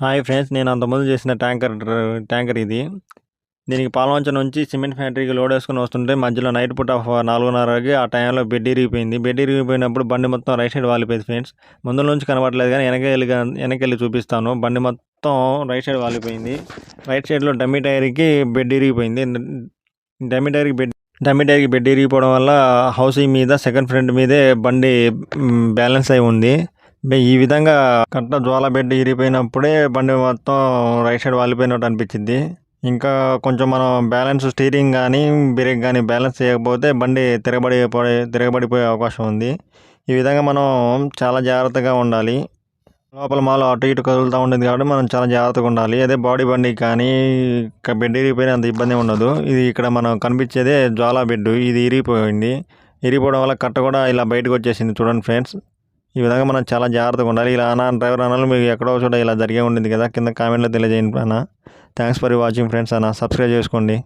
Hi friends నేను అంతకుముందు చేసిన ట్యాంకర్ ట్యాంకర్ ఇది. దీనికి పాలవంచ నుంచి సిమెంట్ ఫ్యాక్టరీకి లోడ్ వేసుకొని వస్తుంటే మధ్యలో నైట్ పూట నాలుగున్నరకి ఆ టైంలో బెడ్ ఇరిగిపోయింది బెడ్ ఇరిగిపోయినప్పుడు బండి మొత్తం రైట్ సైడ్ వాలిపోయింది ఫ్రెండ్స్. ముందు నుంచి కనబడలేదు కానీ వెనక వెళ్ళి వెనక వెళ్ళి చూపిస్తాను. బండి మొత్తం రైట్ సైడ్ వాలిపోయింది. రైట్ సైడ్లో డమ్మీ టైర్కి బెడ్ ఇరిగిపోయింది డమ్మీ టైర్కి బెడ్ డమ్మీ టైర్కి బెడ్ ఇరిగిపోవడం వల్ల హౌసింగ్ మీద సెకండ్ ఫ్రంట్ మీదే బండి బ్యాలెన్స్ అయి ఉంది. ఈ విధంగా కట్ట జ్వాల బెడ్ ఇరిపోయినప్పుడే బండి మొత్తం రైట్ సైడ్ వాలిపోయినట్టు అనిపించింది. ఇంకా కొంచెం మనం బ్యాలెన్స్ స్టీరింగ్ కానీ బ్రేక్ కానీ బ్యాలెన్స్ చేయకపోతే బండి తిరగబడి తిరగబడిపోయే అవకాశం ఉంది. ఈ విధంగా మనం చాలా జాగ్రత్తగా ఉండాలి. లోపల మాలో అటు ఇటు కదులుతూ ఉంటుంది కాబట్టి మనం చాలా జాగ్రత్తగా ఉండాలి. అదే బాడీ బండి కానీ ఇక బెడ్ ఇరిగిపోయిన అంత ఇబ్బంది ఉండదు. ఇది ఇక్కడ మనం కనిపించేదే జ్వాలా బెడ్ ఇది ఇరిగిపోయింది. ఇరిగిపోవడం వల్ల కట్ట కూడా ఇలా బయటకు వచ్చేసింది చూడండి ఫ్రెండ్స్. ఈ విధంగా మనం చాలా జాగ్రత్తగా ఉండాలి. ఇలా అన్న డ్రైవర్ అన్నాలు మీకు ఎక్కడో చోట ఇలా జరిగే ఉండింది కదా కింద కామెంట్లో తెలియజేయండి అన్న. థ్యాంక్స్ ఫర్ వాచింగ్ ఫ్రెండ్స్ అన్న. సబ్స్క్రైబ్ చేసుకోండి.